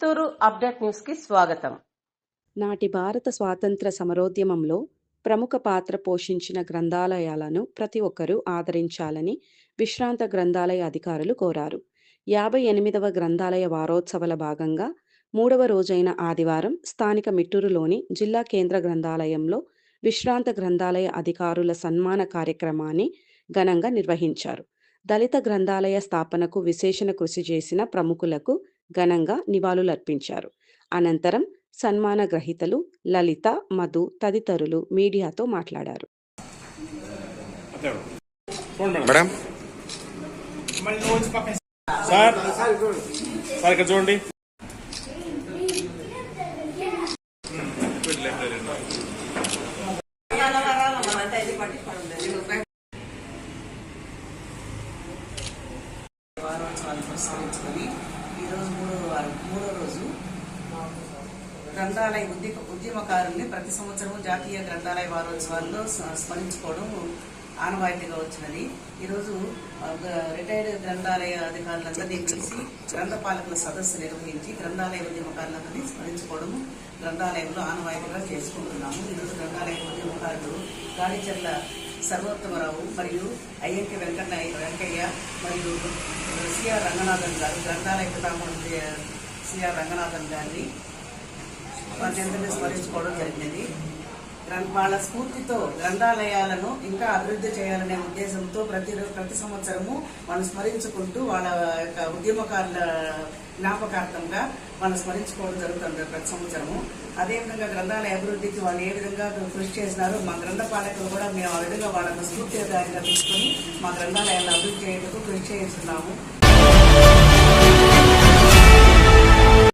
Chittoor update న్యూస్కి స్వాగతం. నాటి భారత స్వాతంత్ర సమరోద్యమంలో ప్రముఖ పాత్ర పోషించిన గ్రంథాలయాలను ప్రతి ఒక్కరూ ఆదరించాలని విశ్రాంత గ్రంథాలయ అధికారులు కోరారు. యాభై ఎనిమిదవ గ్రంథాలయ వారోత్సవాల భాగంగా మూడవ రోజైన ఆదివారం స్థానిక మిట్టూరులోని జిల్లా కేంద్ర గ్రంథాలయంలో విశ్రాంత గ్రంథాలయ అధికారుల సన్మాన కార్యక్రమాన్ని ఘనంగా నిర్వహించారు. దళిత గ్రంథాలయ స్థాపనకు విశేషణ కృషి చేసిన ప్రముఖులకు ఘనంగా నివాళులర్పించారు. అనంతరం సన్మాన గ్రహీతలు లలిత మధు తదితరులు మీడియాతో మాట్లాడారు. చూడండి. ఈరోజు మూడో వారం మూడో రోజు గ్రంథాలయ ఉద్యమ ఉద్యమకారుల్ని ప్రతి సంవత్సరం జాతీయ గ్రంథాలయ వారోత్సవాల్లో స్మరించుకోవడం ఆనవాయితీగా వచ్చినది. ఈరోజు గ- రిటైర్డ్ గ్రంథాలయ అధికారులందరినీ పిలిచి గ్రంథపాలకుల సదస్సు నిర్వహించి గ్రంథాలయ ఉద్యమకారులందరినీ స్మరించుకోవడం గ్రంథాలయంలో ఆనవాయితీగా చేసుకుంటున్నాము. ఈరోజు గ్రంథాలయ ఉద్యమకారులు గాడిచెర్ల సర్వోత్తమరావు మరియు అయ్యంకి వెంకటనాయ వెంకయ్య మరియు సిఆర్ రంగనాథన్ గారు గ్రంథాలయ పితామహుడు సిఆర్ రంగనాథన్ గారిని వారిని స్మరించుకోవడం జరిగినది గ్రం- వాళ్ళ స్ఫూర్తితో గ్రంథాలయాలను ఇంకా అభివృద్ధి చేయాలనే ఉద్దేశంతో ప్రతి ప్రతి సంవత్సరము మనం స్మరించుకుంటూ వాళ్ళ యొక్క ఉద్యమకారుల జ్ఞాపకార్థంగా మనం స్మరించుకోవడం జరుగుతుంది ప్రతి సంవత్సరము. అదేవిధంగా గ్రంథాలయ అభివృద్ధికి వాళ్ళు ఏ విధంగా కృషి చేసినారో మా గ్రంథ పాలకులు కూడా మేము ఆ విధంగా వాళ్ళకు స్ఫూర్తిదాయంగా తీసుకొని మా గ్రంథాలయాన్ని అభివృద్ధి చేయడానికి కృషి చేస్తున్నాము.